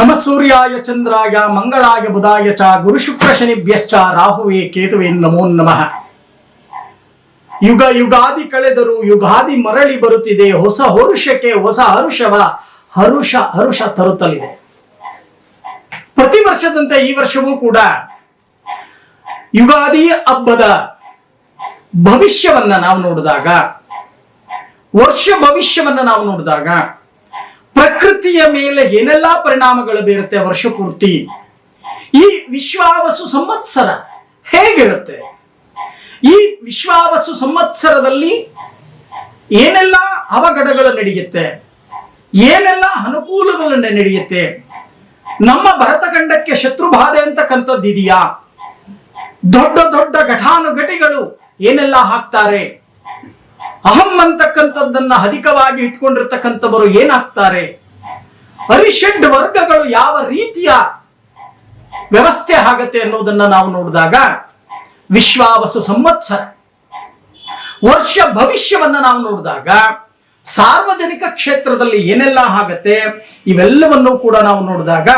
ನಮ ಸೂರ್ಯಾಯ ಚಂದ್ರಾಯ ಮಂಗಳಾಯ ಬುಧಾಯ ಚ ಗುರು ಶುಕ್ರ ಶನಿಭ್ಯಶ್ಚ ರಾಹುವೆ ಕೇತುವೆ ನಮೋ ನಮಃ. ಯುಗ ಯುಗಾದಿ ಕಳೆದರು ಯುಗಾದಿ ಮರಳಿ ಬರುತ್ತಿದೆ. ಹೊಸ ಹರುಷಕ್ಕೆ ಹೊಸ ಹರುಷವ ಹರುಷ ಹರುಷ ತರುತ್ತಲಿದೆ. ಪ್ರತಿ ವರ್ಷದಂತೆ ಈ ವರ್ಷವೂ ಕೂಡ ಯುಗಾದಿ ಹಬ್ಬದ ಭವಿಷ್ಯವನ್ನ ನಾವು ನೋಡಿದಾಗ, ವರ್ಷ ಭವಿಷ್ಯವನ್ನ ನಾವು ನೋಡಿದಾಗ ಪ್ರಕೃತಿಯ ಮೇಲೆ ಏನೆಲ್ಲ ಪರಿಣಾಮಗಳು ಬೀರುತ್ತೆ ವರ್ಷ ಪೂರ್ತಿ ಈ ವಿಶ್ವಾವಸು ಸಂವತ್ಸರ ಹೇಗಿರುತ್ತೆ? ಈ ವಿಶ್ವಾವಸು ಸಂವತ್ಸರದಲ್ಲಿ ಏನೆಲ್ಲ ಅವಘಡಗಳು ನಡೆಯುತ್ತೆ? ಏನೆಲ್ಲ ಅನುಕೂಲಗಳು ನಡೆಯುತ್ತೆ? ನಮ್ಮ ಭರತಖಂಡಕ್ಕೆ ಶತ್ರುಬಾಧೆ ಅಂತಕ್ಕಂಥದ್ದು ಇದೆಯಾ ದೊಡ್ಡ ದೊಡ್ಡ ಘಟಾನುಘಟಿಗಳು ಏನೆಲ್ಲ ಹಾಕ್ತಾರೆ? ಅಹಂ ಅಂತಕ್ಕಂಥದ್ದನ್ನ ಅಧಿಕವಾಗಿ ಇಟ್ಕೊಂಡಿರ್ತಕ್ಕಂಥವರು ಏನಾಗ್ತಾರೆ? ಅರಿಷಡ್ ವರ್ಗಗಳು ಯಾವ ರೀತಿಯ ವ್ಯವಸ್ಥೆ ಆಗತ್ತೆ ಅನ್ನೋದನ್ನ ನಾವು ನೋಡಿದಾಗ ವಿಶ್ವಾವಸು ಸಂವತ್ಸರ. ವರ್ಷ ಭವಿಷ್ಯವನ್ನ ನಾವು ನೋಡಿದಾಗ ಸಾರ್ವಜನಿಕ ಕ್ಷೇತ್ರದಲ್ಲಿ ಏನೆಲ್ಲ ಆಗತ್ತೆ ಇವೆಲ್ಲವನ್ನೂ ಕೂಡ ನಾವು ನೋಡಿದಾಗ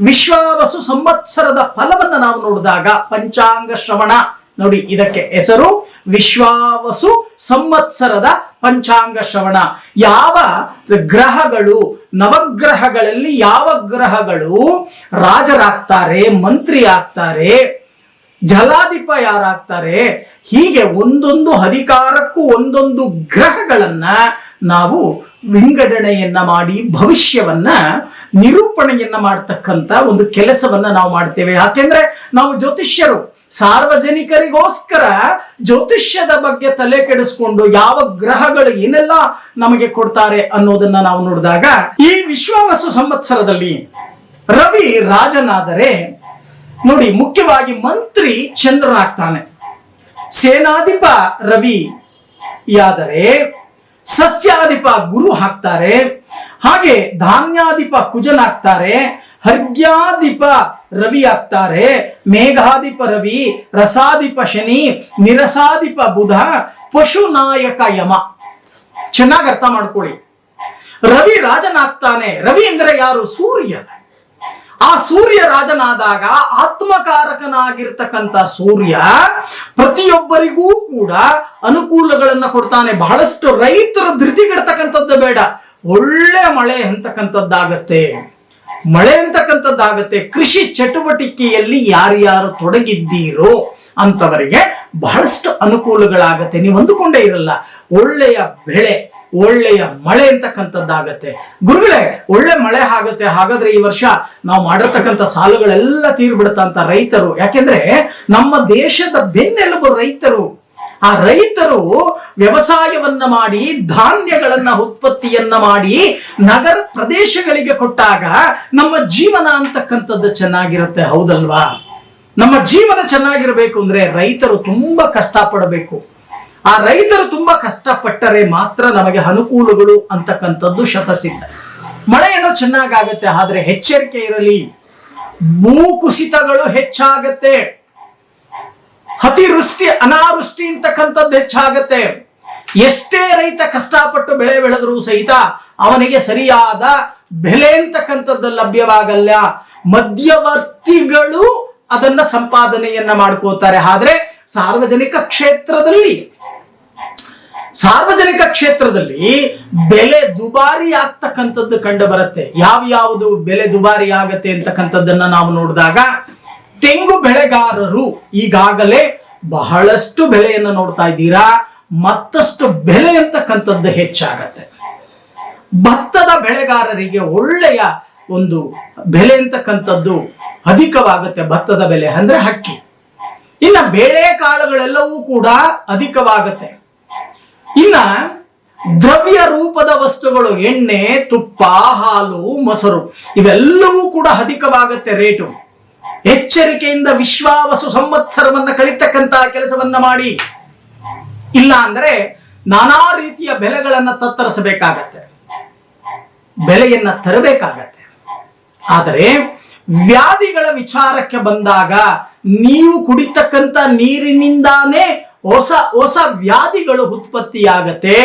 ವಿಶ್ವಾವಸು ಸಂವತ್ಸರದ ಫಲವನ್ನ ನಾವು ನೋಡಿದಾಗ ಪಂಚಾಂಗ ಶ್ರವಣ. ನೋಡಿ, ಇದಕ್ಕೆ ಹೆಸರು ವಿಶ್ವಾವಸು ಸಂವತ್ಸರದ ಪಂಚಾಂಗ ಶ್ರವಣ. ಯಾವ ಗ್ರಹಗಳು, ನವಗ್ರಹಗಳಲ್ಲಿ ಯಾವ ಗ್ರಹಗಳು ರಾಜರಾಗ್ತಾರೆ ಮಂತ್ರಿ ಆಗ್ತಾರೆ ಜಲಾಧಿಪ ಯಾರಾಗ್ತಾರೆ, ಹೀಗೆ ಒಂದೊಂದು ಅಧಿಕಾರಕ್ಕೂ ಒಂದೊಂದು ಗ್ರಹಗಳನ್ನ ನಾವು ವಿಂಗಡಣೆಯನ್ನ ಮಾಡಿ, ಭವಿಷ್ಯವನ್ನ ನಿರೂಪಣೆಯನ್ನ ಮಾಡ್ತಕ್ಕಂಥ ಒಂದು ಕೆಲಸವನ್ನ ನಾವು ಮಾಡ್ತೇವೆ. ಯಾಕೆಂದ್ರೆ ನಾವು ಜ್ಯೋತಿಷ್ಯರು. ಸಾರ್ವಜನಿಕರಿಗೋಸ್ಕರ ಜ್ಯೋತಿಷ್ಯದ ಬಗ್ಗೆ ತಲೆ ಕೆಡಿಸ್ಕೊಂಡು ಯಾವ ಗ್ರಹಗಳು ಏನೆಲ್ಲ ನಮಗೆ ಕೊಡ್ತಾರೆ ಅನ್ನೋದನ್ನ ನಾವು ನೋಡಿದಾಗ, ಈ ವಿಶ್ವವಸು ಸಂವತ್ಸರದಲ್ಲಿ ರವಿ ರಾಜನಾದರೆ, ನೋಡಿ, ಮುಖ್ಯವಾಗಿ ಮಂತ್ರಿ ಚಂದ್ರನಾಗ್ತಾನೆ. ಸೇನಾಧಿಪ ರವಿ ಯಾದರೆ, ಸಸ್ಯಾಧಿಪ ಗುರು ಹಾಕ್ತಾರೆ, ಹಾಗೆ ಧಾನ್ಯಾಧಿಪ ಕುಜನಾಗ್ತಾರೆ ಹರ್ಗ್ಯಾಧಿಪ ರವಿ ಆಗ್ತಾರೆ. ಮೇಘಾಧಿಪ ರವಿ, ರಸಾಧಿಪ ಶನಿ, ನಿರಸಾಧಿಪ ಬುಧ, ಪಶುನಾಯಕ ಯಮ. ಚೆನ್ನಾಗಿ ಅರ್ಥ ಮಾಡ್ಕೊಳ್ಳಿ. ರವಿ ರಾಜನಾಗ್ತಾನೆ. ರವಿ ಎಂದರೆ ಯಾರು? ಸೂರ್ಯ ಆ ಸೂರ್ಯ ರಾಜನಾದಾಗ ಆತ್ಮಕಾರಕನಾಗಿರ್ತಕ್ಕಂಥ ಸೂರ್ಯ ಪ್ರತಿಯೊಬ್ಬರಿಗೂ ಕೂಡ ಅನುಕೂಲಗಳನ್ನ ಕೊಡ್ತಾನೆ. ಬಹಳಷ್ಟು ರೈತರ ಧೃತಿಗೆಡ್ತಕ್ಕಂಥದ್ದು ಬೇಡ. ಒಳ್ಳೆ ಮಳೆ ಅಂತಕ್ಕಂಥದ್ದಾಗತ್ತೆ. ಮಳೆ ಅಂತಕ್ಕಂಥದ್ದಾಗತ್ತೆ. ಕೃಷಿ ಚಟುವಟಿಕೆಯಲ್ಲಿ ಯಾರ್ಯಾರು ತೊಡಗಿದ್ದೀರೋ ಅಂತವರಿಗೆ ಬಹಳಷ್ಟು ಅನುಕೂಲಗಳಾಗತ್ತೆ. ನೀವು ಅಂದುಕೊಂಡೇ ಇರಲ್ಲ, ಒಳ್ಳೆಯ ಬೆಳೆ, ಒಳ್ಳೆಯ ಮಳೆ ಅಂತಕ್ಕಂಥದ್ದಾಗತ್ತೆ. ಗುರುಗಳೇ, ಒಳ್ಳೆ ಮಳೆ ಆಗತ್ತೆ, ಹಾಗಾದ್ರೆ ಈ ವರ್ಷ ನಾವು ಮಾಡಿರ್ತಕ್ಕಂಥ ಸಾಲುಗಳೆಲ್ಲ ತೀರ್ಬಿಡುತ್ತ ರೈತರು. ಯಾಕೆಂದ್ರೆ ನಮ್ಮ ದೇಶದ ಬೆನ್ನೆಲುಬು ರೈತರು. ಆ ರೈತರು ವ್ಯವಸಾಯವನ್ನ ಮಾಡಿ, ಧಾನ್ಯಗಳನ್ನ ಉತ್ಪತ್ತಿಯನ್ನ ಮಾಡಿ ನಗರ ಪ್ರದೇಶಗಳಿಗೆ ಕೊಟ್ಟಾಗ ನಮ್ಮ ಜೀವನ ಅಂತಕ್ಕಂಥದ್ದು ಚೆನ್ನಾಗಿರುತ್ತೆ, ಹೌದಲ್ವಾ? ನಮ್ಮ ಜೀವನ ಚೆನ್ನಾಗಿರಬೇಕು ಅಂದ್ರೆ ರೈತರು ತುಂಬಾ ಕಷ್ಟಪಡಬೇಕು. ಆ ರೈತರು ತುಂಬಾ ಕಷ್ಟಪಟ್ಟರೆ ಮಾತ್ರ ನಮಗೆ ಅನುಕೂಲಗಳು ಅಂತಕ್ಕಂಥದ್ದು ಶತಸಿದ್ಧ. ಮಳೆ ಏನೋ ಚೆನ್ನಾಗಾಗತ್ತೆ, ಆದ್ರೆ ಎಚ್ಚರಿಕೆ ಇರಲಿ. ಭೂಕುಸಿತಗಳು ಹೆಚ್ಚಾಗತ್ತೆ. ಅತಿವೃಷ್ಟಿ, ಅನಾವೃಷ್ಟಿ ಅಂತಕ್ಕಂಥದ್ದು ಹೆಚ್ಚಾಗತ್ತೆ. ಎಷ್ಟೇ ರೈತ ಕಷ್ಟಪಟ್ಟು ಬೆಳೆ ಬೆಳೆದರೂ ಸಹಿತ ಅವನಿಗೆ ಸರಿಯಾದ ಬೆಲೆ ಅಂತಕ್ಕಂಥದ್ದು ಲಭ್ಯವಾಗಲ್ಲ. ಮಧ್ಯವರ್ತಿಗಳು ಅದನ್ನ ಸಂಪಾದನೆಯನ್ನ ಮಾಡ್ಕೋತಾರೆ. ಆದ್ರೆ ಸಾರ್ವಜನಿಕ ಕ್ಷೇತ್ರದಲ್ಲಿ ಸಾರ್ವಜನಿಕ ಕ್ಷೇತ್ರದಲ್ಲಿ ಬೆಲೆ ದುಬಾರಿ ಆಗ್ತಕ್ಕಂಥದ್ದು ಕಂಡು ಬರುತ್ತೆ ಯಾವ ಯಾವುದು ಬೆಲೆ ದುಬಾರಿ ಆಗತ್ತೆ ಅಂತಕ್ಕಂಥದ್ದನ್ನ ನಾವು ನೋಡಿದಾಗ ತೆಂಗು ಬೆಳೆಗಾರರು ಈಗಾಗಲೇ ಬಹಳಷ್ಟು ಬೆಲೆಯನ್ನು ನೋಡ್ತಾ ಇದ್ದೀರಾ? ಮತ್ತಷ್ಟು ಬೆಲೆ ಅಂತಕ್ಕಂಥದ್ದು ಹೆಚ್ಚಾಗತ್ತೆ. ಭತ್ತದ ಬೆಳೆಗಾರರಿಗೆ ಒಳ್ಳೆಯ ಒಂದು ಬೆಲೆ ಅಂತಕ್ಕಂಥದ್ದು ಅಧಿಕವಾಗುತ್ತೆ, ಭತ್ತದ ಬೆಲೆ ಅಂದ್ರೆ ಹಕ್ಕಿ ಇನ್ನ ಬೇಳೆಕಾಳುಗಳೆಲ್ಲವೂ ಕೂಡ ಅಧಿಕವಾಗತ್ತೆ. ಇನ್ನ ದ್ರವ್ಯ ರೂಪದ ವಸ್ತುಗಳು, ಎಣ್ಣೆ, ತುಪ್ಪ, ಹಾಲು, ಮೊಸರು, ಇವೆಲ್ಲವೂ ಕೂಡ ಅಧಿಕವಾಗುತ್ತೆ ರೇಟು. ಎಚ್ಚರಿಕೆಯಿಂದ ವಿಶ್ವಾವಸು ಸಂವತ್ಸರವನ್ನ ಕಳಿತಕ್ಕಂತಹ ಕೆಲಸವನ್ನ ಮಾಡಿ. ಇಲ್ಲ ಅಂದ್ರೆ ನಾನಾ ರೀತಿಯ ಬೆಲೆಗಳನ್ನ ತತ್ತರಿಸಬೇಕಾಗತ್ತೆ. ಬೆಲೆಯನ್ನ ತರಬೇಕಾಗತ್ತೆ. ಆದರೆ ವ್ಯಾಧಿಗಳ ವಿಚಾರಕ್ಕೆ ಬಂದಾಗ ನೀವು ಕುಡಿತಕ್ಕಂತ ನೀರಿನಿಂದಾನೇ ಹೊಸ ಹೊಸ ವ್ಯಾಧಿಗಳು ಉತ್ಪತ್ತಿಯಾಗತ್ತೆ.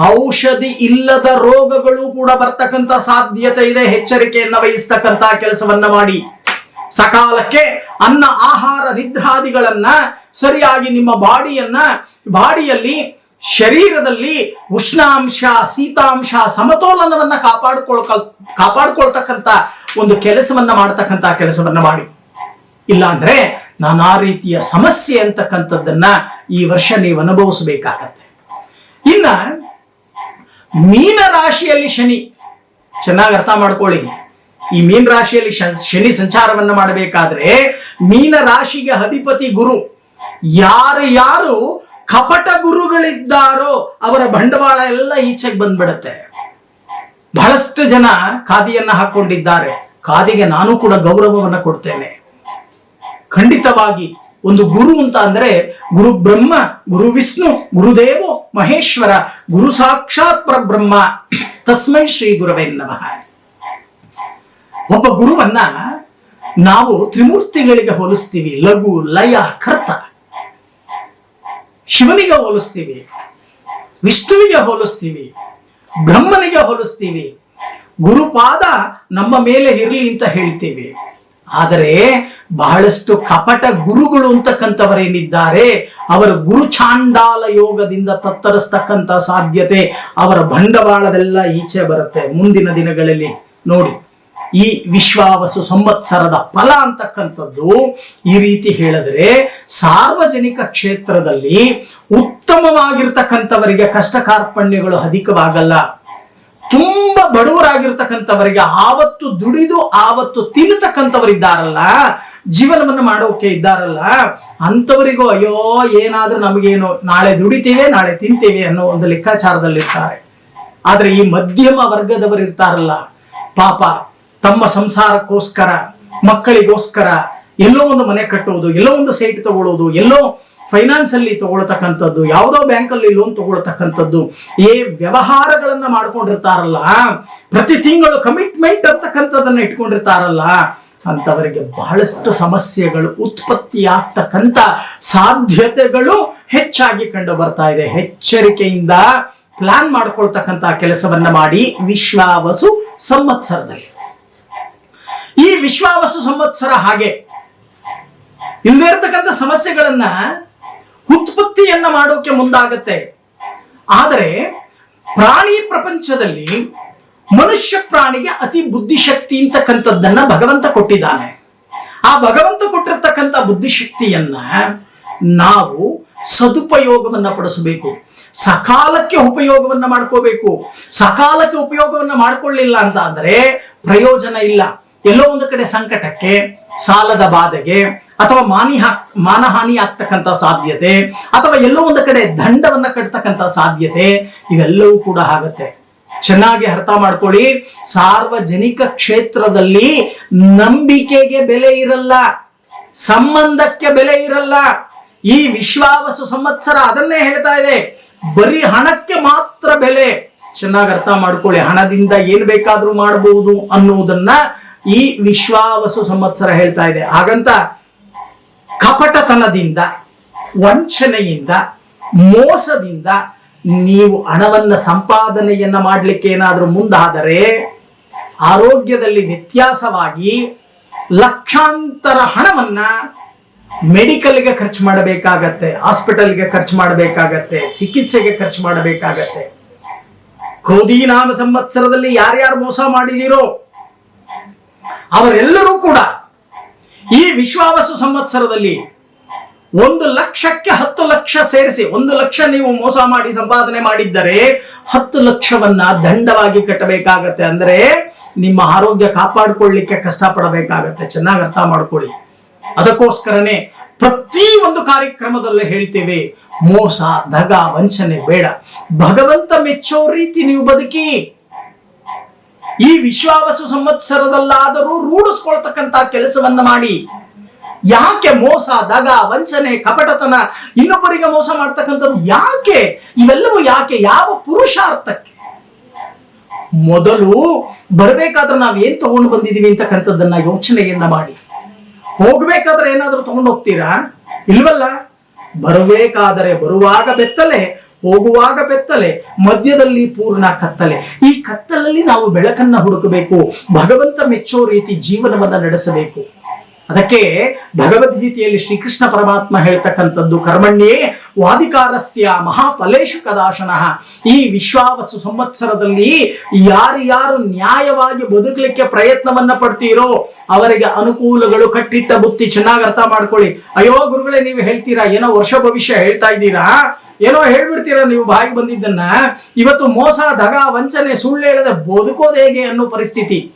ಔಷಧಿ ಇಲ್ಲದ ರೋಗಗಳು ಕೂಡ ಬರ್ತಕ್ಕಂಥ ಸಾಧ್ಯತೆ ಇದೆ. ಎಚ್ಚರಿಕೆಯನ್ನ ವಹಿಸ್ತಕ್ಕಂಥ ಕೆಲಸವನ್ನ ಮಾಡಿ. ಸಕಾಲಕ್ಕೆ ಅನ್ನ, ಆಹಾರ, ನಿದ್ರಾದಿಗಳನ್ನ ಸರಿಯಾಗಿ ನಿಮ್ಮ ಬಾಡಿಯನ್ನ, ಬಾಡಿಯಲ್ಲಿ ಶರೀರದಲ್ಲಿ ಉಷ್ಣಾಂಶ, ಶೀತಾಂಶ, ಸಮತೋಲನವನ್ನ ಕಾಪಾಡಿಕೊಳ್ ಕಾಪಾಡ್ಕೊಳ್ತಕ್ಕಂಥ ಒಂದು ಕೆಲಸವನ್ನ ಮಾಡ್ತಕ್ಕಂಥ ಕೆಲಸವನ್ನ ಮಾಡಿ. ಇಲ್ಲ ಅಂದ್ರೆ ನಾನಾ ರೀತಿಯ ಸಮಸ್ಯೆ ಅಂತಕ್ಕಂಥದ್ದನ್ನ ಈ ವರ್ಷ ನೀವು ಅನುಭವಿಸಬೇಕಾಗತ್ತೆ. ಇನ್ನ ಮೀನ ರಾಶಿಯಲ್ಲಿ ಶನಿ. ಚೆನ್ನಾಗಿ ಅರ್ಥ ಮಾಡ್ಕೊಳ್ಳಿ. ಈ ಮೀನ ರಾಶಿಯಲ್ಲಿ ಶನಿ ಸಂಚಾರವನ್ನ ಮಾಡಬೇಕಾದ್ರೆ ಮೀನ ರಾಶಿಗೆ ಅಧಿಪತಿ ಗುರು. ಯಾರು ಯಾರು ಕಪಟ ಗುರುಗಳಿದ್ದಾರೋ ಅವರ ಬಂಡವಾಳ ಎಲ್ಲ ಈಚೆಗೆ ಬಂದ್ಬಿಡತ್ತೆ. ಬಹಳಷ್ಟು ಜನ ಖಾದಿಯನ್ನ ಹಾಕೊಂಡಿದ್ದಾರೆ. ಖಾದಿಗೆ ನಾನು ಕೂಡ ಗೌರವವನ್ನ ಕೊಡ್ತೇನೆ. ಖಂಡಿತವಾಗಿ ಒಂದು ಗುರು ಅಂತ ಅಂದ್ರೆ ಗುರು ಬ್ರಹ್ಮ, ಗುರು ವಿಷ್ಣು ಗುರುದೇವೋ ಮಹೇಶ್ವರ, ಗುರು ಸಾಕ್ಷಾತ್ ಪರಬ್ರಹ್ಮ. ತಸ್ಮೈ ಶ್ರೀ ಗುರವೇ ನಮಃ. ಒಬ್ಬ ಗುರುವನ್ನ ನಾವು ತ್ರಿಮೂರ್ತಿಗಳಿಗೆ ಹೋಲಿಸ್ತೀವಿ. ಲಘು, ಲಯ, ಕರ್ತ. ಶಿವನಿಗೆ ಹೋಲಿಸ್ತೀವಿ. ವಿಷ್ಣುವಿಗೆ ಹೋಲಿಸ್ತೀವಿ. ಬ್ರಹ್ಮನಿಗೆ ಹೋಲಿಸ್ತೀವಿ. ಗುರುಪಾದ ನಮ್ಮ ಮೇಲೆ ಇರಲಿ ಅಂತ ಹೇಳ್ತೀವಿ. ಆದರೆ ಬಹಳಷ್ಟು ಕಪಟ ಗುರುಗಳು ಅಂತಕ್ಕಂಥವರೇನಿದ್ದಾರೆ? ಅವರ ಗುರು ಚಾಂಡಾಲ ಯೋಗದಿಂದ ತತ್ತರಿಸ್ತಕ್ಕಂಥ ಸಾಧ್ಯತೆ ಅವರ ಬಂಡವಾಳದೆಲ್ಲ ಈಚೆ ಬರುತ್ತೆ ಮುಂದಿನ ದಿನಗಳಲ್ಲಿ. ನೋಡಿ. ಈ ವಿಶ್ವಾವಸು ಸಂವತ್ಸರದ ಫಲ ಅಂತಕ್ಕಂಥದ್ದು ಈ ರೀತಿ ಹೇಳಿದ್ರೆ ಸಾರ್ವಜನಿಕ ಕ್ಷೇತ್ರದಲ್ಲಿ ಉತ್ತಮವಾಗಿರ್ತಕ್ಕಂಥವರಿಗೆ ಕಷ್ಟ ಕಾರ್ಪಣ್ಯಗಳು ಅಧಿಕವಾಗಲ್ಲ. ತುಂಬಾ ಬಡವರಾಗಿರ್ತಕ್ಕಂಥವರಿಗೆ ಆವತ್ತು ದುಡಿದು, ಆವತ್ತು ತಿನ್ನತಕ್ಕಂಥವರಿದ್ದಾರಲ್ಲ, ಜೀವನವನ್ನು ಮಾಡೋಕೆ ಇದ್ದಾರಲ್ಲ, ಅಂಥವರಿಗೂ ಅಯ್ಯೋ, ಏನಾದರೂ ನಮಗೇನು, ನಾಳೆ ದುಡಿತೇವೆ, ನಾಳೆ ತಿಂತೀವಿ ಅನ್ನೋ ಒಂದು ಲೆಕ್ಕಾಚಾರದಲ್ಲಿರ್ತಾರೆ. ಆದರೆ ಈ ಮಧ್ಯಮ ವರ್ಗದವರು ಇರ್ತಾರಲ್ಲ ಪಾಪ ತಮ್ಮ ಸಂಸಾರಕ್ಕೋಸ್ಕರ, ಮಕ್ಕಳಿಗೋಸ್ಕರ, ಎಲ್ಲೋ ಒಂದು ಮನೆ ಕಟ್ಟುವುದು ಎಲ್ಲೋ ಒಂದು ಸೈಟ್ ತಗೊಳ್ಳೋದು ಎಲ್ಲೋ ಫೈನಾನ್ಸ್ ಅಲ್ಲಿ ತಗೊಳ್ತಕ್ಕಂಥದ್ದು, ಯಾವುದೋ ಬ್ಯಾಂಕ್ ಅಲ್ಲಿ ಲೋನ್ ತಗೊಳ್ತಕ್ಕಂಥದ್ದು, ಈ ವ್ಯವಹಾರಗಳನ್ನ ಮಾಡ್ಕೊಂಡಿರ್ತಾರಲ್ಲ, ಪ್ರತಿ ತಿಂಗಳು ಕಮಿಟ್ಮೆಂಟ್ ಅಂತಕ್ಕಂಥದ್ದನ್ನ ಇಟ್ಕೊಂಡಿರ್ತಾರಲ್ಲ ಅಂತವರಿಗೆ ಬಹಳಷ್ಟು ಸಮಸ್ಯೆಗಳು ಉತ್ಪತ್ತಿ ಆಗ್ತಕ್ಕಂಥ ಸಾಧ್ಯತೆಗಳು ಹೆಚ್ಚಾಗಿ ಕಂಡು ಬರ್ತಾ ಇದೆ. ಎಚ್ಚರಿಕೆಯಿಂದ ಪ್ಲಾನ್ ಮಾಡ್ಕೊಳ್ತಕ್ಕಂಥ ಕೆಲಸವನ್ನ ಮಾಡಿ ವಿಶ್ವಾವಸು ಸಂವತ್ಸರದಲ್ಲಿ. ಈ ವಿಶ್ವಾವಸು ಸಂವತ್ಸರ ಹಾಗೆ. ಇಲ್ಲದೆ ಇರತಕ್ಕಂಥ ಸಮಸ್ಯೆಗಳನ್ನ ಉತ್ಪತ್ತಿಯನ್ನ ಮಾಡೋಕೆ ಮುಂದಾಗತ್ತೆ. ಆದರೆ ಪ್ರಾಣಿ ಪ್ರಪಂಚದಲ್ಲಿ ಮನುಷ್ಯ ಪ್ರಾಣಿಗೆ ಅತಿ ಬುದ್ಧಿಶಕ್ತಿ ಅಂತಕ್ಕಂಥದ್ದನ್ನ ಭಗವಂತ ಕೊಟ್ಟಿದ್ದಾನೆ. ಆ ಭಗವಂತ ಕೊಟ್ಟಿರ್ತಕ್ಕಂಥ ಬುದ್ಧಿಶಕ್ತಿಯನ್ನ ನಾವು ಸದುಪಯೋಗವನ್ನ ಪಡಿಸಬೇಕು. ಸಕಾಲಕ್ಕೆ ಉಪಯೋಗವನ್ನ ಮಾಡ್ಕೋಬೇಕು. ಸಕಾಲಕ್ಕೆ ಉಪಯೋಗವನ್ನ ಮಾಡ್ಕೊಳ್ಳಿಲ್ಲ ಅಂತ ಅಂದ್ರೆ ಪ್ರಯೋಜನ ಇಲ್ಲ. ಎಲ್ಲೋ ಒಂದು ಕಡೆ ಸಂಕಟಕ್ಕೆ, ಸಾಲದ ಬಾಧೆಗೆ, ಅಥವಾ ಮಾನಿ ಮಾನಹಾನಿ ಆಗ್ತಕ್ಕಂಥ ಸಾಧ್ಯತೆ, ಅಥವಾ ಎಲ್ಲೋ ಒಂದು ಕಡೆ ದಂಡವನ್ನ ಕಟ್ತಕ್ಕಂಥ ಸಾಧ್ಯತೆ, ಇವೆಲ್ಲವೂ ಕೂಡ ಆಗುತ್ತೆ. ಚೆನ್ನಾಗಿ ಅರ್ಥ ಮಾಡ್ಕೊಳ್ಳಿ. ಸಾರ್ವಜನಿಕ ಕ್ಷೇತ್ರದಲ್ಲಿ ನಂಬಿಕೆಗೆ ಬೆಲೆ ಇರಲ್ಲ, ಸಂಬಂಧಕ್ಕೆ ಬೆಲೆ ಇರಲ್ಲ. ಈ ವಿಶ್ವಾವಸು ಸಂವತ್ಸರ ಅದನ್ನೇ ಹೇಳ್ತಾ ಇದೆ. ಬರೀ ಹಣಕ್ಕೆ ಮಾತ್ರ ಬೆಲೆ. ಚೆನ್ನಾಗಿ ಅರ್ಥ ಮಾಡ್ಕೊಳ್ಳಿ. ಹಣದಿಂದ ಏನ್ ಬೇಕಾದ್ರೂ ಮಾಡಬಹುದು ಅನ್ನುವುದನ್ನ ಈ ವಿಶ್ವಾವಸು ಸಂವತ್ಸರ ಹೇಳ್ತಾ ಇದೆ. ಹಾಗಂತ ಕಪಟತನದಿಂದ, ವಂಚನೆಯಿಂದ, ಮೋಸದಿಂದ ನೀವು ಹಣವನ್ನ ಸಂಪಾದನೆಯನ್ನ ಮಾಡಲಿಕ್ಕೆ ಏನಾದರೂ ಮುಂದಾದರೆ ಆರೋಗ್ಯದಲ್ಲಿ ವ್ಯತ್ಯಾಸವಾಗಿ ಲಕ್ಷಾಂತರ ಹಣವನ್ನ ಮೆಡಿಕಲ್ಗೆ ಖರ್ಚು ಮಾಡಬೇಕಾಗತ್ತೆ, ಹಾಸ್ಪಿಟಲ್ಗೆ ಖರ್ಚು ಮಾಡಬೇಕಾಗತ್ತೆ, ಚಿಕಿತ್ಸೆಗೆ ಖರ್ಚು ಮಾಡಬೇಕಾಗತ್ತೆ. ಕ್ರೋಧಿ ನಾಮ ಸಂವತ್ಸರದಲ್ಲಿ ಯಾರ್ಯಾರು ಮೋಸ ಮಾಡಿದಿರೋ ಅವರೆಲ್ಲರೂ ಕೂಡ ಈ ವಿಶ್ವಾವಸು ಸಂವತ್ಸರದಲ್ಲಿ ಒಂದು ಲಕ್ಷಕ್ಕೆ ಹತ್ತು ಲಕ್ಷ ಸೇರಿಸಿ, ಒಂದು ಲಕ್ಷ ನೀವು ಮೋಸ ಮಾಡಿ, ಸಂಪಾದನೆ ಮಾಡಿದ್ದರೆ ಹತ್ತು ಲಕ್ಷವನ್ನ ದಂಡವಾಗಿ ಕಟ್ಟಬೇಕಾಗತ್ತೆ. ಅಂದ್ರೆ ನಿಮ್ಮ ಆರೋಗ್ಯ ಕಾಪಾಡಿಕೊಳ್ಳಿಕ್ಕೆ ಕಷ್ಟಪಡಬೇಕಾಗತ್ತೆ. ಚೆನ್ನಾಗಿ ಅರ್ಥ ಮಾಡ್ಕೊಳ್ಳಿ. ಅದಕ್ಕೋಸ್ಕರನೇ ಪ್ರತಿ ಒಂದು ಕಾರ್ಯಕ್ರಮದಲ್ಲೂ ಹೇಳ್ತೇವೆ, ಮೋಸ, ದಗ, ವಂಚನೆ ಬೇಡ. ಭಗವಂತ ಮೆಚ್ಚೋ ರೀತಿ ನೀವು ಬದುಕಿ. ಈ ವಿಶ್ವಾವಸು ಸಂವತ್ಸರದಲ್ಲಾದರೂ ರೂಢಿಸ್ಕೊಳ್ತಕ್ಕಂತ ಕೆಲಸವನ್ನ ಮಾಡಿ. ಯಾಕೆ ಮೋಸ, ದಗ, ವಂಚನೆ, ಕಪಟತನ, ಇನ್ನೊಬ್ಬರಿಗೆ ಮೋಸ ಮಾಡ್ತಕ್ಕಂಥದ್ದು ಯಾಕೆ? ಇವೆಲ್ಲವೂ ಯಾಕೆ? ಯಾವ ಪುರುಷಾರ್ಥಕ್ಕೆ? ಮೊದಲು ಬರಬೇಕಾದ್ರೆ ನಾವು ಏನ್ ತಗೊಂಡು ಬಂದಿದೀವಿ ಅಂತಕ್ಕಂಥದ್ದನ್ನ ಯೋಚನೆಯನ್ನ ಮಾಡಿ. ಹೋಗ್ಬೇಕಾದ್ರೆ ಏನಾದ್ರೂ ತಗೊಂಡು ಹೋಗ್ತೀರಾ? ಇಲ್ವಲ್ಲ? ಬರಬೇಕಾದರೆ ಬರುವಾಗ ಬೆತ್ತಲೆ ಹೋಗುವಾಗ ಬೆತ್ತಲೆ, ಮಧ್ಯದಲ್ಲಿ ಪೂರ್ಣ ಕತ್ತಲೆ. ಈ ಕತ್ತಲಲ್ಲಿ ನಾವು ಬೆಳಕನ್ನ ಹುಡುಕಬೇಕು, ಭಗವಂತ ಮೆಚ್ಚೋ ರೀತಿ ಜೀವನವನ್ನ ನಡೆಸಬೇಕು. ಅದಕ್ಕೆ ಭಗವದ್ಗೀತೆಯಲ್ಲಿ ಶ್ರೀಕೃಷ್ಣ ಪರಮಾತ್ಮ ಹೇಳ್ತಕ್ಕಂಥದ್ದು, ಕರ್ಮಣ್ಯೇ ವಾದಿಕಾರಸ್ಯ ಮಹಾಫಲೇಶು ಕದಾಶನಃ. ಈ ವಿಶ್ವಾವಸು ಸಂವತ್ಸರದಲ್ಲಿ ಯಾರ್ಯಾರು ನ್ಯಾಯವಾಗಿ ಬದುಕಲಿಕ್ಕೆ ಪ್ರಯತ್ನವನ್ನ ಪಡ್ತೀರೋ ಅವರಿಗೆ ಅನುಕೂಲಗಳು ಕಟ್ಟಿಟ್ಟ ಬುತ್ತಿ ಚೆನ್ನಾಗಿ ಅರ್ಥ ಮಾಡ್ಕೊಳ್ಳಿ. ಅಯ್ಯೋ ಗುರುಗಳೇ, ನೀವು ಹೇಳ್ತೀರಾ? ಏನೋ ವರ್ಷ ಭವಿಷ್ಯ ಹೇಳ್ತಾ ಇದ್ದೀರಾ? ಏನೋ ಹೇಳ್ಬಿಡ್ತೀರಾ ನೀವು ಬಾಯಿ ಬಂದಿದ್ದನ್ನ? ಇವತ್ತು ಮೋಸ, ದಗ, ವಂಚನೆ, ಸುಳ್ಳು ಹೇಳದೆ ಬದುಕೋದು ಹೇಗೆ ಅನ್ನೋ ಪರಿಸ್ಥಿತಿ?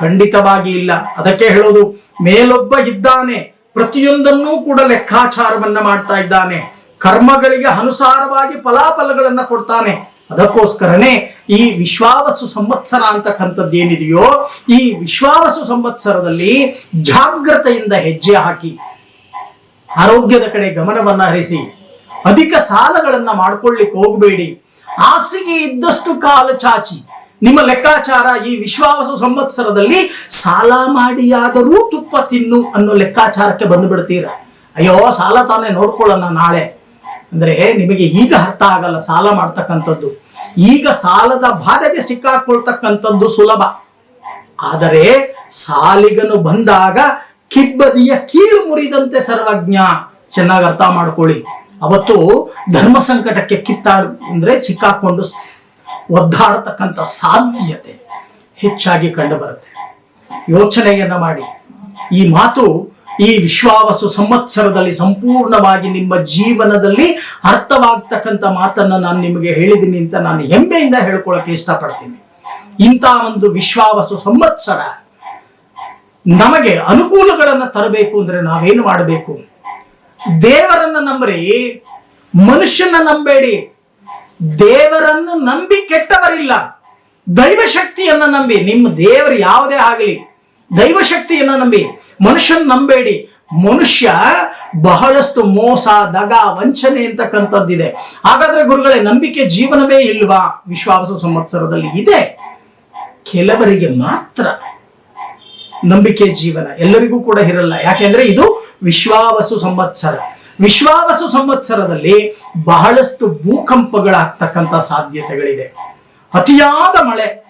ಖಂಡಿತವಾಗಿ ಇಲ್ಲ. ಅದಕ್ಕೆ ಹೇಳೋದು, ಮೇಲೊಬ್ಬ ಇದ್ದಾನೆ, ಪ್ರತಿಯೊಂದನ್ನೂ ಕೂಡ ಲೆಕ್ಕಾಚಾರವನ್ನ ಮಾಡ್ತಾ ಇದ್ದಾನೆ. ಕರ್ಮಗಳಿಗೆ ಅನುಸಾರವಾಗಿ ಫಲಾಫಲಗಳನ್ನ ಕೊಡ್ತಾನೆ. ಅದಕ್ಕೋಸ್ಕರನೇ ಈ ವಿಶ್ವಾವಸು ಸಂವತ್ಸರ ಅಂತಕ್ಕಂಥದ್ದು ಏನಿದೆಯೋ ಈ ವಿಶ್ವಾವಸು ಸಂವತ್ಸರದಲ್ಲಿ ಜಾಗ್ರತೆಯಿಂದ ಹೆಜ್ಜೆ ಹಾಕಿ, ಆರೋಗ್ಯದ ಕಡೆ ಗಮನವನ್ನ ಹರಿಸಿ, ಅಧಿಕ ಸಾಲಗಳನ್ನ ಮಾಡ್ಕೊಳ್ಳಿಕ್ಕೆ ಹೋಗಬೇಡಿ. ಹಾಸಿಗೆ ಇದ್ದಷ್ಟು ಕಾಲ ಚಾಚಿ. ನಿಮ್ಮ ಲೆಕ್ಕಾಚಾರ ಈ ವಿಶ್ವಾವಸು ಸಂವತ್ಸರದಲ್ಲಿ ಸಾಲ ಮಾಡಿಯಾದರೂ ತುಪ್ಪ ತಿನ್ನು ಅನ್ನೋ ಲೆಕ್ಕಾಚಾರಕ್ಕೆ ಬಂದು ಬಿಡ್ತೀರ ಅಯ್ಯೋ, ಸಾಲ ತಾನೇ ನೋಡ್ಕೊಳ್ಳೋಣ ನಾಳೆ. ಅಂದ್ರೆ ನಿಮಗೆ ಈಗ ಅರ್ಥ ಆಗಲ್ಲ, ಸಾಲ ಮಾಡ್ತಕ್ಕಂಥದ್ದು. ಈಗ ಸಾಲದ ಬಾಧೆಗೆ ಸಿಕ್ಕಾಕೊಳ್ತಕ್ಕಂಥದ್ದು ಸುಲಭ. ಆದರೆ ಸಾಲಿಗನು ಬಂದಾಗ ಕಿಬ್ಬದಿಯ ಕೀಳು ಮುರಿದಂತೆ ಸರ್ವಜ್ಞ. ಚೆನ್ನಾಗಿ ಅರ್ಥ ಮಾಡ್ಕೊಳ್ಳಿ. ಅವತ್ತು ಧರ್ಮ ಸಂಕಟಕ್ಕೆ ಕಿತ್ತಾಡ್, ಅಂದ್ರೆ ಸಿಕ್ಕಾಕೊಂಡು ಒದ್ದಾಡತಕ್ಕಂಥ ಸಾಧ್ಯತೆ ಹೆಚ್ಚಾಗಿ ಕಂಡುಬರುತ್ತೆ ಯೋಚನೆಯನ್ನ ಮಾಡಿ. ಈ ಮಾತು ಈ ವಿಶ್ವಾವಸು ಸಂವತ್ಸರದಲ್ಲಿ ಸಂಪೂರ್ಣವಾಗಿ ನಿಮ್ಮ ಜೀವನದಲ್ಲಿ ಅರ್ಥವಾಗ್ತಕ್ಕಂಥ ಮಾತನ್ನ ನಾನು ನಿಮಗೆ ಹೇಳಿದ್ದೀನಿ ಅಂತ ನಾನು ಹೆಮ್ಮೆಯಿಂದ ಹೇಳ್ಕೊಳ್ಳೋಕೆ ಇಷ್ಟಪಡ್ತೀನಿ. ಇಂಥ ಒಂದು ವಿಶ್ವಾವಸು ಸಂವತ್ಸರ ನಮಗೆ ಅನುಕೂಲಗಳನ್ನು ತರಬೇಕು ಅಂದರೆ ನಾವೇನು ಮಾಡಬೇಕು? ದೇವರನ್ನ ನಂಬರಿ, ಮನುಷ್ಯನ ನಂಬೇಡಿ. ದೇವರನ್ನು ನಂಬಿ ಕೆಟ್ಟವರಿಲ್ಲ. ದೈವಶಕ್ತಿಯನ್ನು ನಂಬಿ. ನಿಮ್ಮ ದೇವರು ಯಾವುದೇ ಆಗಲಿ, ದೈವಶಕ್ತಿಯನ್ನು ನಂಬಿ. ಮನುಷ್ಯನ ನಂಬೇಡಿ. ಮನುಷ್ಯ ಬಹಳಷ್ಟು ಮೋಸ, ದಗ, ವಂಚನೆ ಅಂತಕ್ಕಂಥದ್ದಿದೆ. ಹಾಗಾದ್ರೆ ಗುರುಗಳೇ, ನಂಬಿಕೆ ಜೀವನವೇ ಇಲ್ವಾ? ವಿಶ್ವಾಸ ಸಂವತ್ಸರದಲ್ಲಿ ಇದೆ. ಕೆಲವರಿಗೆ ಮಾತ್ರ ನಂಬಿಕೆ ಜೀವನ ಎಲ್ಲರಿಗೂ ಕೂಡ ಇರಲ್ಲ. ಯಾಕೆಂದ್ರೆ ಇದು ವಿಶ್ವಾವಸು ಸಂವತ್ಸರ. ವಿಶ್ವಾವಸು ಸಂವತ್ಸರದಲ್ಲಿ ಬಹಳಷ್ಟು ಭೂಕಂಪಗಳಾಗ್ತಕ್ಕಂಥ ಸಾಧ್ಯತೆಗಳಿದೆ. ಅತಿಯಾದ ಮಳೆ,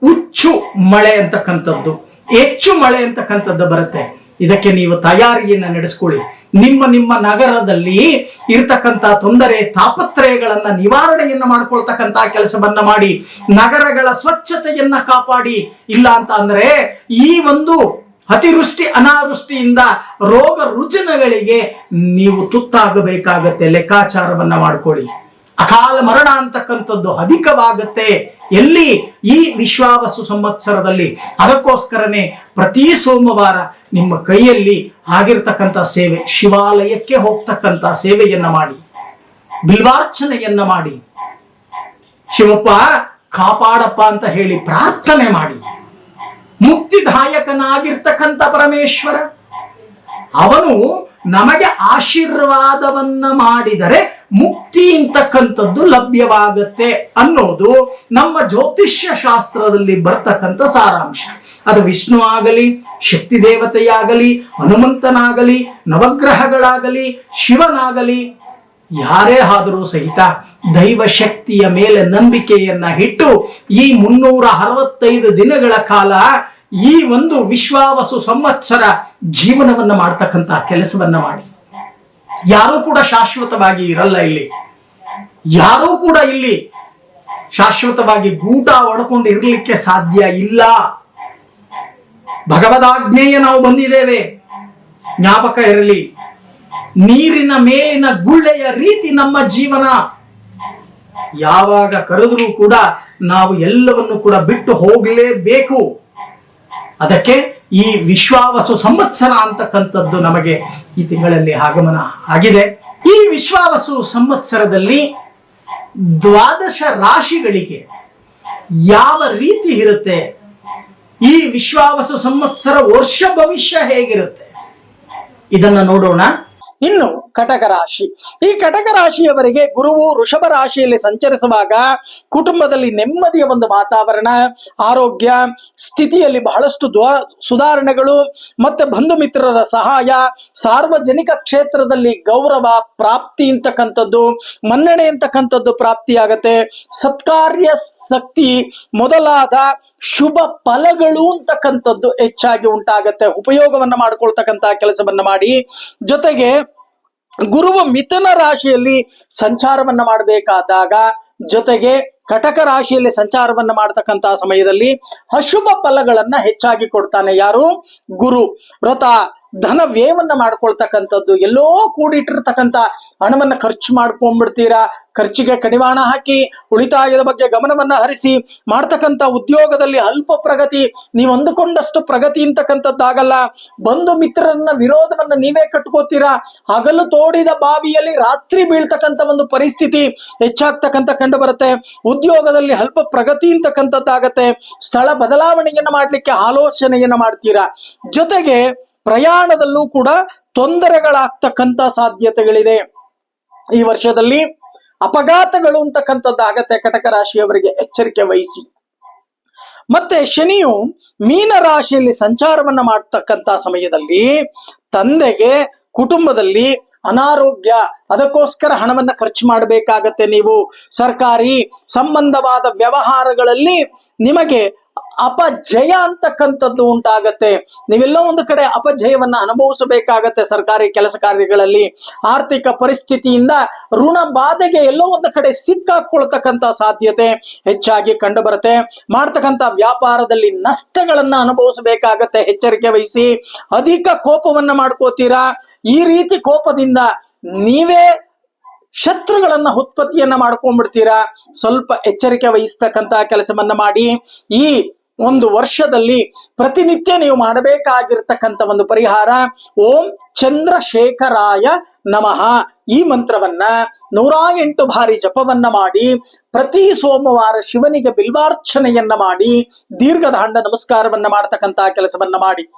ಹುಚ್ಚು ಮಳೆ ಅಂತಕ್ಕಂಥದ್ದು. ಹೆಚ್ಚು ಮಳೆ ಅಂತಕ್ಕಂಥದ್ದು ಬರುತ್ತೆ. ಇದಕ್ಕೆ ನೀವು ತಯಾರಿಯನ್ನ ನಡೆಸ್ಕೊಳ್ಳಿ. ನಿಮ್ಮ ನಿಮ್ಮ ನಗರದಲ್ಲಿ ಇರತಕ್ಕಂತ ತೊಂದರೆ, ತಾಪತ್ರಯಗಳನ್ನ ನಿವಾರಣೆಯನ್ನ ಮಾಡ್ಕೊಳ್ತಕ್ಕಂತ ಕೆಲಸವನ್ನ ಮಾಡಿ, ನಗರಗಳ ಸ್ವಚ್ಛತೆಯನ್ನ ಕಾಪಾಡಿ. ಇಲ್ಲ ಅಂತ ಅಂದ್ರೆ ಈ ಒಂದು ಅತಿವೃಷ್ಟಿ, ಅನಾವೃಷ್ಟಿಯಿಂದ ರೋಗ ರುಜಿನಗಳಿಗೆ ನೀವು ತುತ್ತಾಗಬೇಕಾಗತ್ತೆ. ಲೆಕ್ಕಾಚಾರವನ್ನ ಮಾಡ್ಕೊಳ್ಳಿ. ಅಕಾಲ ಮರಣ ಅಂತಕ್ಕಂಥದ್ದು ಅಧಿಕವಾಗುತ್ತೆ. ಎಲ್ಲಿ? ಈ ವಿಶ್ವಾವಸು ಸಂವತ್ಸರದಲ್ಲಿ. ಅದಕ್ಕೋಸ್ಕರನೇ ಪ್ರತಿ ಸೋಮವಾರ ನಿಮ್ಮ ಕೈಯಲ್ಲಿ ಆಗಿರ್ತಕ್ಕಂಥ ಸೇವೆ, ಶಿವಾಲಯಕ್ಕೆ ಹೋಗ್ತಕ್ಕಂಥ ಸೇವೆಯನ್ನ ಮಾಡಿ. ಬಿಲ್ವಾರ್ಚನೆಯನ್ನ ಮಾಡಿ. ಶಿವಪ್ಪ, ಕಾಪಾಡಪ್ಪ ಅಂತ ಹೇಳಿ ಪ್ರಾರ್ಥನೆ ಮಾಡಿ. ಮುಕ್ತಿದಾಯಕನಾಗಿರ್ತಕ್ಕಂಥ ಪರಮೇಶ್ವರ. ಅವನು ನಮಗೆ ಆಶೀರ್ವಾದವನ್ನ ಮಾಡಿದರೆ ಮುಕ್ತಿ ಅಂತಕ್ಕಂಥದ್ದು ಲಭ್ಯವಾಗತ್ತೆ ಅನ್ನೋದು ನಮ್ಮ ಜ್ಯೋತಿಷ್ಯ ಶಾಸ್ತ್ರದಲ್ಲಿ ಬರ್ತಕ್ಕಂಥ ಸಾರಾಂಶ. ಅದು ವಿಷ್ಣು ಆಗಲಿ, ಶಕ್ತಿ ದೇವತೆಯಾಗಲಿ, ಹನುಮಂತನಾಗಲಿ, ನವಗ್ರಹಗಳಾಗಲಿ, ಶಿವನಾಗಲಿ, ಯಾರೇ ಆದರೂ ಸಹಿತ ದೈವ ಶಕ್ತಿಯ ಮೇಲೆ ನಂಬಿಕೆಯನ್ನ ಇಟ್ಟು ಈ ಮುನ್ನೂರ ಅರವತ್ತೈದು ದಿನಗಳ ಕಾಲ ಈ ಒಂದು ವಿಶ್ವಾವಸು ಸಂವತ್ಸರ ಜೀವನವನ್ನ ಮಾಡ್ತಕ್ಕಂತಹ ಕೆಲಸವನ್ನ ಮಾಡಿ. ಯಾರೂ ಕೂಡ ಶಾಶ್ವತವಾಗಿ ಇರಲ್ಲ ಇಲ್ಲಿ. ಯಾರೂ ಕೂಡ ಇಲ್ಲಿ ಶಾಶ್ವತವಾಗಿ ಗೂಟ ಒಡ್ಕೊಂಡು ಇರಲಿಕ್ಕೆ ಸಾಧ್ಯ ಇಲ್ಲ. ಭಗವದಾಜ್ಞೆಯ ನಾವು ಬಂದಿದ್ದೇವೆ. ಜ್ಞಾಪಕ ಇರಲಿ, ನೀರಿನ ಮೇಲಿನ ಗುಳ್ಳೆಯ ರೀತಿ ನಮ್ಮ ಜೀವನ. ಯಾವಾಗ ಕರೆದರೂ ಕೂಡ ನಾವು ಎಲ್ಲವನ್ನು ಕೂಡ ಬಿಟ್ಟು ಹೋಗಲೇಬೇಕು. ಅದಕ್ಕೆ ಈ ವಿಶ್ವಾವಸು ಸಂವತ್ಸರ ಅಂತಕ್ಕಂಥದ್ದು ನಮಗೆ ಈ ತಿಂಗಳಲ್ಲಿ ಆಗಮನ ಆಗಿದೆ. ಈ ವಿಶ್ವಾವಸು ಸಂವತ್ಸರದಲ್ಲಿ ದ್ವಾದಶ ರಾಶಿಗಳಿಗೆ ಯಾವ ರೀತಿ ಇರುತ್ತೆ? ಈ ವಿಶ್ವಾವಸು ಸಂವತ್ಸರ ವರ್ಷ ಭವಿಷ್ಯ ಹೇಗಿರುತ್ತೆ? ಇದನ್ನ ನೋಡೋಣ. ಇನ್ನು ಕಟಕ ರಾಶಿ. ಈ ಕಟಕ ರಾಶಿಯವರಿಗೆ ಗುರುವು ವೃಷಭ ರಾಶಿಯಲ್ಲಿ ಸಂಚರಿಸುವಾಗ ಕುಟುಂಬದಲ್ಲಿ ನೆಮ್ಮದಿಯ ಒಂದು ವಾತಾವರಣ, ಆರೋಗ್ಯ, ಸ್ಥಿತಿಯಲ್ಲಿ ಬಹಳಷ್ಟು ಸುಧಾರಣೆಗಳು ಮತ್ತೆ ಬಂಧು ಮಿತ್ರರ ಸಹಾಯ, ಸಾರ್ವಜನಿಕ ಕ್ಷೇತ್ರದಲ್ಲಿ ಗೌರವ ಪ್ರಾಪ್ತಿ ಅಂತಕ್ಕಂಥದ್ದು, ಮನ್ನಣೆ ಅಂತಕ್ಕಂಥದ್ದು ಪ್ರಾಪ್ತಿಯಾಗತ್ತೆ. ಸತ್ಕಾರ್ಯ ಶಕ್ತಿ ಮೊದಲಾದ ಶುಭ ಫಲಗಳು ಅಂತಕ್ಕಂಥದ್ದು ಹೆಚ್ಚಾಗಿ ಉಂಟಾಗತ್ತೆ. ಉಪಯೋಗವನ್ನ ಮಾಡ್ಕೊಳ್ತಕ್ಕಂಥ ಕೆಲಸವನ್ನ ಮಾಡಿ. ಜೊತೆಗೆ ಗುರುವ ಮಿಥುನ ರಾಶಿಯಲ್ಲಿ ಸಂಚಾರವನ್ನ ಮಾಡಬೇಕಾದಾಗ ಜೊತೆಗೆ ಕಟಕ ರಾಶಿಯಲ್ಲಿ ಸಂಚಾರವನ್ನ ಮಾಡತಕ್ಕಂತಹ ಸಮಯದಲ್ಲಿ ಅಶುಭ ಫಲಗಳನ್ನ ಹೆಚ್ಚಾಗಿ ಕೊಡ್ತಾನೆ ಯಾರು? ಗುರು. ವ್ರತ. ಧನ ವ್ಯಯವನ್ನ ಮಾಡ್ಕೊಳ್ತಕ್ಕಂಥದ್ದು, ಎಲ್ಲೋ ಕೂಡಿಟ್ಟಿರ್ತಕ್ಕಂಥ ಹಣವನ್ನ ಖರ್ಚು ಮಾಡ್ಕೊಂಡ್ಬಿಡ್ತೀರಾ? ಖರ್ಚಿಗೆ ಕಡಿವಾಣ ಹಾಕಿ ಉಳಿತಾಯದ ಬಗ್ಗೆ ಗಮನವನ್ನ ಹರಿಸಿ ಮಾಡ್ತಕ್ಕಂಥ ಉದ್ಯೋಗದಲ್ಲಿ ಅಲ್ಪ ಪ್ರಗತಿ, ನೀವು ಅಂದುಕೊಂಡಷ್ಟು ಪ್ರಗತಿ ಅಂತಕ್ಕಂಥದ್ದಾಗಲ್ಲ. ಬಂಧು ಮಿತ್ರರನ್ನ ವಿರೋಧವನ್ನ ನೀವೇ ಕಟ್ಕೋತೀರಾ? ಹಗಲು ತೋಡಿದ ಬಾವಿಯಲ್ಲಿ ರಾತ್ರಿ ಬೀಳ್ತಕ್ಕಂಥ ಒಂದು ಪರಿಸ್ಥಿತಿ ಹೆಚ್ಚಾಗ್ತಕ್ಕಂಥ ಕಂಡು ಬರುತ್ತೆ ಉದ್ಯೋಗದಲ್ಲಿ ಅಲ್ಪ ಪ್ರಗತಿ ಅಂತಕ್ಕಂಥದ್ದಾಗತ್ತೆ. ಸ್ಥಳ ಬದಲಾವಣೆಯನ್ನ ಮಾಡ್ಲಿಕ್ಕೆ ಆಲೋಚನೆಯನ್ನ ಮಾಡ್ತೀರಾ? ಜೊತೆಗೆ ಪ್ರಯಾಣದಲ್ಲೂ ಕೂಡ ತೊಂದರೆಗಳಾಗ್ತಕ್ಕಂಥ ಸಾಧ್ಯತೆಗಳಿದೆ. ಈ ವರ್ಷದಲ್ಲಿ ಅಪಘಾತಗಳು ಅಂತಕ್ಕಂಥದ್ದು ಆಗತ್ತೆ. ಕಟಕ ರಾಶಿಯವರಿಗೆ ಎಚ್ಚರಿಕೆ ವಹಿಸಿ. ಮತ್ತೆ ಶನಿಯು ಮೀನ ರಾಶಿಯಲ್ಲಿ ಸಂಚಾರವನ್ನ ಮಾಡ್ತಕ್ಕಂಥ ಸಮಯದಲ್ಲಿ ತಂದೆಗೆ ಕುಟುಂಬದಲ್ಲಿ ಅನಾರೋಗ್ಯ, ಅದಕ್ಕೋಸ್ಕರ ಹಣವನ್ನ ಖರ್ಚು ಮಾಡಬೇಕಾಗತ್ತೆ ನೀವು. ಸರ್ಕಾರಿ ಸಂಬಂಧವಾದ ವ್ಯವಹಾರಗಳಲ್ಲಿ ನಿಮಗೆ ಅಪಜಯ ಅಂತಕ್ಕಂಥದ್ದು ಉಂಟಾಗತ್ತೆ. ನೀವೆಲ್ಲೋ ಒಂದು ಕಡೆ ಅಪಜಯವನ್ನ ಅನುಭವಿಸಬೇಕಾಗತ್ತೆ ಸರ್ಕಾರಿ ಕೆಲಸ ಕಾರ್ಯಗಳಲ್ಲಿ. ಆರ್ಥಿಕ ಪರಿಸ್ಥಿತಿಯಿಂದ ಋಣ ಬಾಧೆಗೆ ಎಲ್ಲೋ ಒಂದು ಕಡೆ ಸಿಕ್ಕಾಕೊಳ್ತಕ್ಕಂಥ ಸಾಧ್ಯತೆ ಹೆಚ್ಚಾಗಿ ಕಂಡು ಬರುತ್ತೆ ಮಾಡ್ತಕ್ಕಂಥ ವ್ಯಾಪಾರದಲ್ಲಿ ನಷ್ಟಗಳನ್ನ ಅನುಭವಿಸಬೇಕಾಗತ್ತೆ. ಎಚ್ಚರಿಕೆ ವಹಿಸಿ, ಅಧಿಕ ಕೋಪವನ್ನ ಮಾಡ್ಕೋತೀರಾ? ಈ ರೀತಿ ಕೋಪದಿಂದ ನೀವೇ ಶತ್ರುಗಳನ್ನ ಉತ್ಪತ್ತಿಯನ್ನ ಮಾಡ್ಕೊಂಡ್ಬಿಡ್ತೀರಾ? ಸ್ವಲ್ಪ ಎಚ್ಚರಿಕೆ ವಹಿಸ್ತಕ್ಕಂತ ಕೆಲಸವನ್ನ ಮಾಡಿ. ಈ ಒಂದು ವರ್ಷದಲ್ಲಿ ಪ್ರತಿನಿತ್ಯ ನೀವು ಮಾಡಬೇಕಾಗಿರ್ತಕ್ಕಂಥ ಒಂದು ಪರಿಹಾರ. ಓಂ ಚಂದ್ರಶೇಖರಾಯ ನಮಃ. ಈ ಮಂತ್ರವನ್ನ ನೂರ ಎಂಟು ಬಾರಿ ಜಪವನ್ನ ಮಾಡಿ, ಪ್ರತಿ ಸೋಮವಾರ ಶಿವನಿಗೆ ಬಿಲ್ವಾರ್ಚನೆಯನ್ನ ಮಾಡಿ, ದೀರ್ಘದಾಂಡ ನಮಸ್ಕಾರವನ್ನ ಮಾಡತಕ್ಕಂತ ಕೆಲಸವನ್ನ ಮಾಡಿ.